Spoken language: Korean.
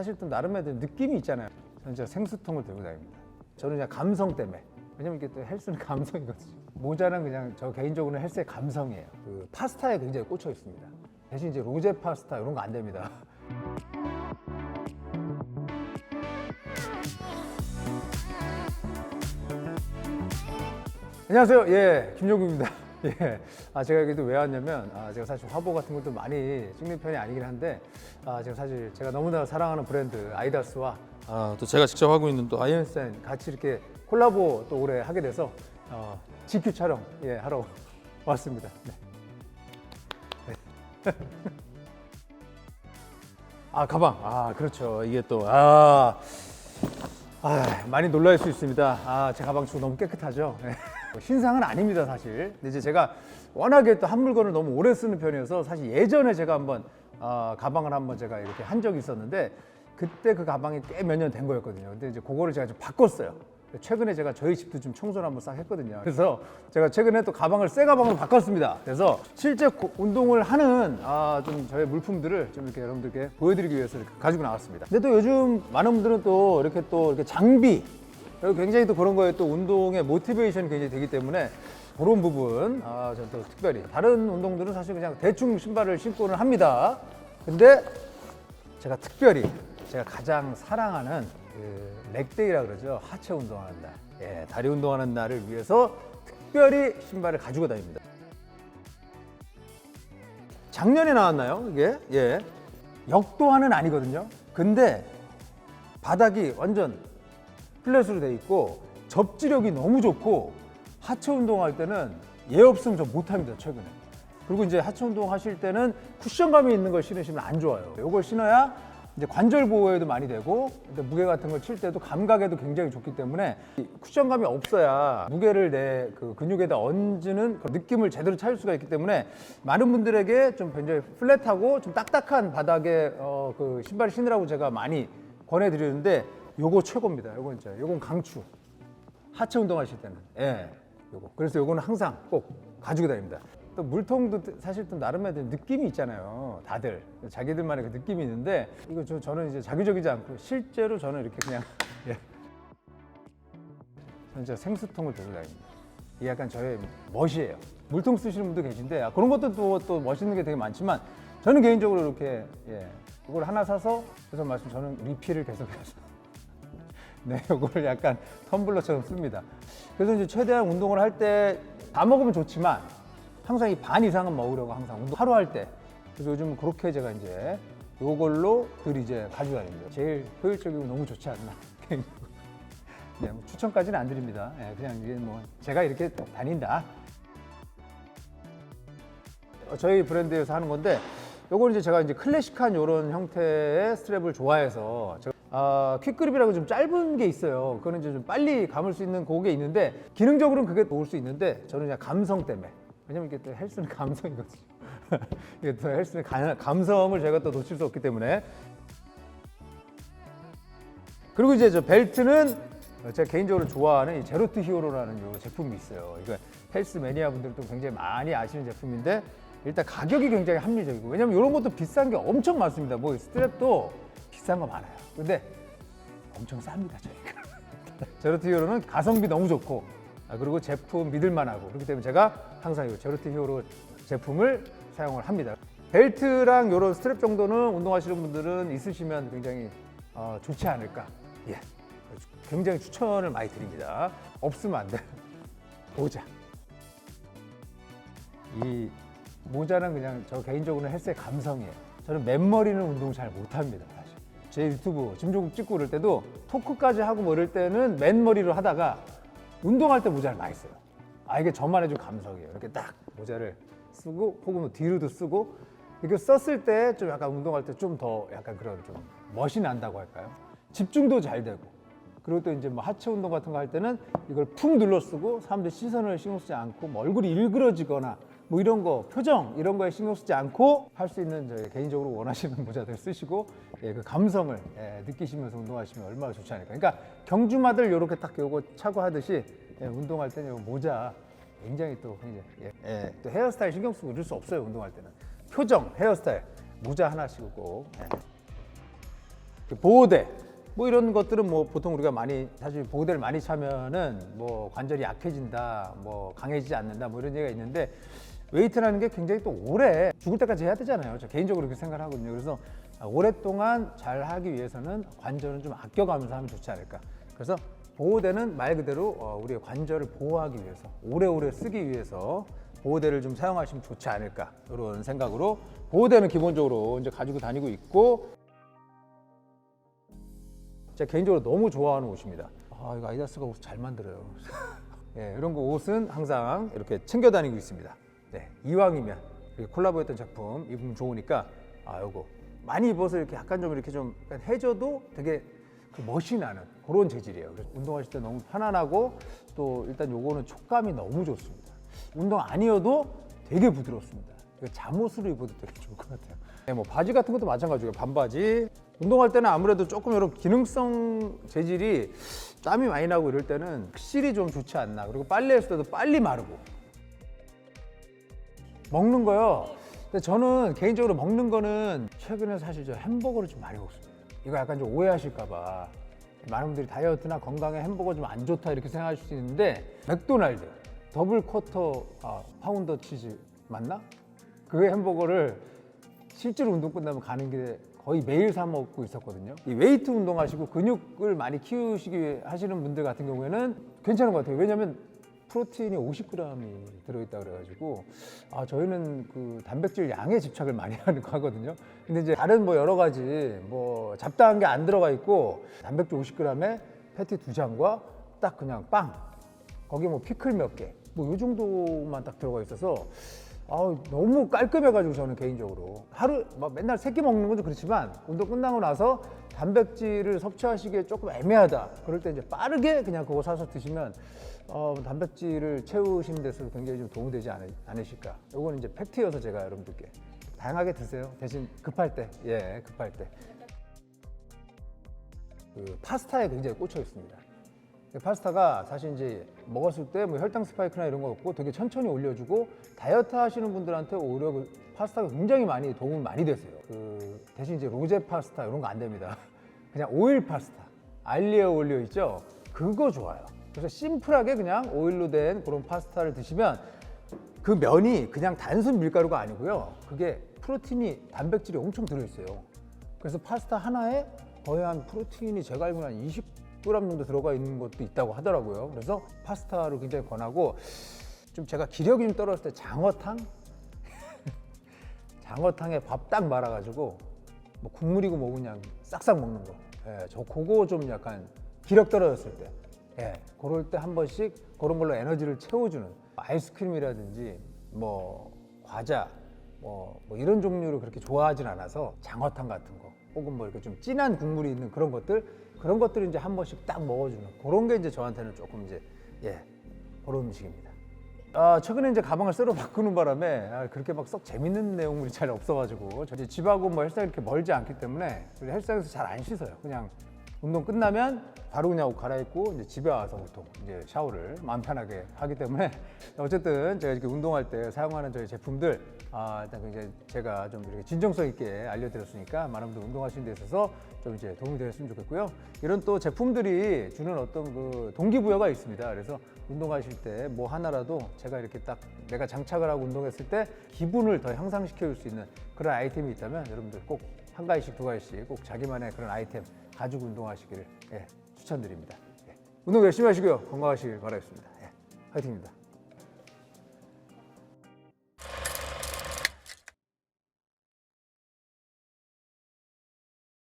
사실 또 나름의 느낌이 있잖아요. 저는 진짜 생수통을 들고 다닙니다. 저는 그냥 감성 때문에. 왜냐면 이게 또 헬스는 감성이거든요. 모자는 그냥 저 개인적으로는 헬스의 감성이에요. 그 파스타에 굉장히 꽂혀 있습니다. 대신 이제 로제 파스타 이런 거 안 됩니다. 안녕하세요. 예, 김종국입니다. 예. 아, 제가 여기도 왜 왔냐면, 아, 제가 사실 화보 같은 것도 많이 찍는 편이 아니긴 한데, 아, 제가 사실 제가 너무나 사랑하는 브랜드 아이다스와 아, 또 제가 직접 하고 있는 또 아이언스타인 같이 이렇게 콜라보 또 올해 하게 돼서 어, GQ 촬영 예, 하러 왔습니다. 네. 네. 아, 가방. 아, 그렇죠. 이게 또, 아, 아, 많이 놀랄 수 있습니다. 아, 제 가방 지금 너무 깨끗하죠. 네. 신상은 아닙니다, 사실. 근데 이제 제가 워낙에 또 한 물건을 너무 오래 쓰는 편이어서 사실 예전에 제가 한번 아, 가방을 한번 제가 이렇게 한 적이 있었는데 그때 그 가방이 꽤 몇 년 된 거였거든요. 근데 이제 그거를 제가 좀 바꿨어요. 최근에 제가 저희 집도 좀 청소를 한번 싹 했거든요. 그래서 제가 최근에 또 가방을 새 가방으로 바꿨습니다. 그래서 실제 고- 운동을 하는 아, 좀 저의 물품들을 좀 이렇게 여러분들께 보여드리기 위해서 이렇게 가지고 나왔습니다. 근데 또 요즘 많은 분들은 또 이렇게 또 이렇게 장비 그리고 굉장히 또 그런 거에 또 운동의 모티베이션이 굉장히 되기 때문에 그런 부분 아, 저는 또 특별히 다른 운동들은 사실 그냥 대충 신발을 신고는 합니다. 근데 제가 특별히 제가 가장 사랑하는 그 렉데이라 그러죠 하체 운동하는 날, 예, 다리 운동하는 날을 위해서 특별히 신발을 가지고 다닙니다. 작년에 나왔나요? 이게 예 역도화는 아니거든요. 근데 바닥이 완전 플랫으로 돼 있고 접지력이 너무 좋고 하체 운동할 때는 얘 없으면 저 못합니다 최근에. 그리고 이제 하체 운동 하실 때는 쿠션감이 있는 걸 신으시면 안 좋아요. 이걸 신어야 이제 관절 보호에도 많이 되고 무게 같은 걸 칠 때도 감각에도 굉장히 좋기 때문에 이 쿠션감이 없어야 무게를 내 그 근육에다 얹는 그 느낌을 제대로 찾을 수가 있기 때문에 많은 분들에게 좀 굉장히 플랫하고 좀 딱딱한 바닥에 어, 그 신발을 신으라고 제가 많이 권해드리는데 요거 최고입니다. 요건 진짜 요건 강추. 하체 운동하실 때는. 예. 요거. 그래서 요거는 항상 꼭 가지고 다닙니다. 또 물통도 사실 또 나름의 느낌이 있잖아요. 다들. 자기들만의 그 느낌이 있는데 이거 저, 저는 이제 자기적이지 않고 실제로 저는 이렇게 그냥 예. 저는 진짜 생수통을 들고 다닙니다. 이게 약간 저의 멋이에요. 물통 쓰시는 분도 계신데 아, 그런 것도 또, 또 멋있는 게 되게 많지만 저는 개인적으로 이렇게 예. 이걸 하나 사서 그래서 말씀 저는 리필을 계속해서 네, 이거를 약간 텀블러처럼 씁니다. 그래서 이제 최대한 운동을 할 때 다 먹으면 좋지만 항상 이 반 이상은 먹으려고 항상 운동 하루 할 때. 그래서 요즘 그렇게 제가 이제 요걸로 늘 이제 가지고 다닙니다. 제일 효율적이고 너무 좋지 않나. 네, 뭐 추천까지는 안 드립니다. 예, 그냥 이게 뭐 제가 이렇게 다닌다. 어, 저희 브랜드에서 하는 건데 요건 이제 제가 이제 클래식한 이런 형태의 스트랩을 좋아해서 제가 아, 퀵그립이라고 좀 짧은 게 있어요. 그거는 이제 좀 빨리 감을 수 있는 그게 있는데 기능적으로는 그게 좋을 수 있는데 저는 그냥 감성 때문에 왜냐면 이게 또 헬스는 감성이거든요. 이게 또 헬스는 가- 감성을 제가 또 놓칠 수 없기 때문에 그리고 이제 저 벨트는 제가 개인적으로 좋아하는 이 제로트 히어로라는 요 제품이 있어요. 이거 헬스 매니아 분들도 굉장히 많이 아시는 제품인데 일단 가격이 굉장히 합리적이고 왜냐면 이런 것도 비싼 게 엄청 많습니다. 뭐 스트랩도 비싼 거 많아요. 근데 엄청 쌉니다 저희가. 제로트 히어로는 가성비 너무 좋고 아, 그리고 제품 믿을만하고 그렇기 때문에 제가 항상 이 제로트 히어로 제품을 사용을 합니다. 벨트랑 이런 스트랩 정도는 운동하시는 분들은 있으시면 굉장히 어, 좋지 않을까. 예, 굉장히 추천을 많이 드립니다. 없으면 안 돼. 모자. 이 모자는 그냥 저 개인적으로는 헬스의 감성이에요. 저는 맨머리는 운동 잘 못합니다. 제 유튜브 짐조국 찍고 그럴 때도 토크까지 하고 뭐 이럴 때는 맨머리로 하다가 운동할 때 모자를 많이 써요. 아 이게 저만의 좀 감성이에요. 이렇게 딱 모자를 쓰고 혹은 뭐 뒤로도 쓰고 이거 썼을 때 좀 약간 운동할 때 좀 더 약간 그런 좀 멋이 난다고 할까요? 집중도 잘 되고 그리고 또 이제 뭐 하체 운동 같은 거 할 때는 이걸 푹 눌러 쓰고 사람들 시선을 신경 쓰지 않고 뭐 얼굴이 일그러지거나 뭐 이런 거 표정 이런 거에 신경 쓰지 않고 할 수 있는 저희 개인적으로 원하시는 모자들 쓰시고 예, 그 감성을 예, 느끼시면서 운동하시면 얼마나 좋지 않을까. 그러니까 경주마들 이렇게 딱 요거 차고 하듯이 예, 운동할 때는 요 모자 굉장히 또 굉장히 예, 예, 또 헤어스타일 신경 쓰고 이럴 수 없어요 운동할 때는 표정 헤어스타일 모자 하나씩 꼭 예. 그 보호대 뭐 이런 것들은 뭐 보통 우리가 많이 사실 보호대를 많이 차면은 뭐 관절이 약해진다, 뭐 강해지지 않는다, 뭐 이런 얘기가 있는데 웨이트라는 게 굉장히 또 오래 죽을 때까지 해야 되잖아요. 저 개인적으로 그렇게 생각을 하거든요. 그래서 오랫동안 잘 하기 위해서는 관절은 좀 아껴가면서 하면 좋지 않을까. 그래서 보호대는 말 그대로 어, 우리의 관절을 보호하기 위해서 오래오래 쓰기 위해서 보호대를 좀 사용하시면 좋지 않을까 이런 생각으로 보호대는 기본적으로 이제 가지고 다니고 있고 제가 개인적으로 너무 좋아하는 옷입니다. 아 이거 아디다스가 옷 잘 만들어요. 예, 이런 거 옷은 항상 이렇게 챙겨 다니고 있습니다. 네, 이왕이면 콜라보했던 작품 입으면 좋으니까 아 요거 많이 입어서 이렇게 약간 좀 이렇게 좀 해줘도 되게 그 멋이 나는 그런 재질이에요. 그래서 운동하실 때 너무 편안하고 또 일단 요거는 촉감이 너무 좋습니다. 운동 아니어도 되게 부드럽습니다. 잠옷으로 입어도 되게 좋을 것 같아요. 네, 뭐 바지 같은 것도 마찬가지고요. 반바지. 운동할 때는 아무래도 조금 이런 기능성 재질이 땀이 많이 나고 이럴 때는 확실히 좀 좋지 않나. 그리고 빨래했을 때도 빨리 마르고. 먹는 거요. 근데 저는 개인적으로 먹는 거는 최근에 사실 저 햄버거를 좀 많이 먹습니다. 이거 약간 좀 오해하실까봐 많은 분들이 다이어트나 건강에 햄버거 좀 안 좋다 이렇게 생각하실 수 있는데 맥도날드 더블 쿼터 아, 파운더 치즈 맞나? 그 햄버거를 실제로 운동 끝나면 가는 길에 거의 매일 사 먹고 있었거든요. 이 웨이트 운동하시고 근육을 많이 키우시기 하시는 분들 같은 경우에는 괜찮은 것 같아요. 왜냐하면 프로틴이 50g이 들어있다 그래가지고 아 저희는 그 단백질 양에 집착을 많이 하는 거 하거든요. 근데 이제 다른 뭐 여러 가지 뭐 잡다한 게 안 들어가 있고 단백질 50g에 패티 두 장과 딱 그냥 빵 거기에 뭐 피클 몇 개, 뭐 요 정도만 딱 들어가 있어서 아 너무 깔끔해가지고 저는 개인적으로 하루 막 맨날 세끼 먹는 것도 그렇지만 운동 끝나고 나서 단백질을 섭취하시기에 조금 애매하다. 그럴 때 이제 빠르게 그냥 그거 사서 드시면 어, 단백질을 채우시는 데서 굉장히 좀 도움이 되지 않으, 않으실까. 요거는 이제 팩트여서 제가 여러분들께 다양하게 드세요. 대신 급할 때, 예, 급할 때. 그 파스타에 굉장히 꽂혀 있습니다. 그 파스타가 사실 이제 먹었을 때 뭐 혈당 스파이크나 이런 거 없고 되게 천천히 올려주고 다이어트 하시는 분들한테 오히려 그 파스타가 굉장히 많이 도움이 많이 됐어요. 그 대신 이제 로제 파스타 이런 거 안 됩니다. 그냥 오일 파스타, 알리오 올리오 있죠? 그거 좋아요. 그래서 심플하게 그냥 오일로 된 그런 파스타를 드시면 그 면이 그냥 단순 밀가루가 아니고요. 그게 프로틴이 단백질이 엄청 들어있어요. 그래서 파스타 하나에 거의 한 프로틴이 제가 알기로는 한 20g 정도 들어가 있는 것도 있다고 하더라고요. 그래서 파스타를 굉장히 권하고 좀 제가 기력이 좀 떨어졌을 때 장어탕? 장어탕에 밥 딱 말아가지고 뭐 국물이고 뭐 그냥 싹싹 먹는 거. 예, 저 그거 좀 약간 기력 떨어졌을 때. 예, 그럴 때 한 번씩 그런 걸로 에너지를 채워주는 아이스크림이라든지 뭐 과자 뭐, 뭐 이런 종류를 그렇게 좋아하진 않아서 장어탕 같은 거 혹은 뭐 이렇게 좀 진한 국물이 있는 그런 것들 그런 것들을 이제 한 번씩 딱 먹어주는 그런 게 이제 저한테는 조금 이제 예 그런 음식입니다. 아, 최근에 이제 가방을 새로 바꾸는 바람에 아, 그렇게 막 썩 재밌는 내용물이 잘 없어가지고 저 집하고 뭐 헬스장이 이렇게 멀지 않기 때문에 그리고 헬스장에서 잘 안 씻어요. 그냥 운동 끝나면 바로 그냥 옷 갈아입고 이제 집에 와서 보통 이제 샤워를 마음 편하게 하기 때문에 어쨌든 제가 이렇게 운동할 때 사용하는 저희 제품들 아 일단 이제 제가 좀 이렇게 진정성 있게 알려드렸으니까 많은 분들 운동하시는 데 있어서 좀 이제 도움이 되었으면 좋겠고요. 이런 또 제품들이 주는 어떤 그 동기부여가 있습니다. 그래서 운동하실 때 뭐 하나라도 제가 이렇게 딱 내가 장착을 하고 운동했을 때 기분을 더 향상시켜 줄 수 있는 그런 아이템이 있다면 여러분들 꼭 한 가지씩 두 가지씩 꼭 자기만의 그런 아이템 가지고 운동하시기를 예, 추천드립니다. 예. 운동 열심히 하시고요. 건강하시길 바라겠습니다. 예, 화이팅입니다.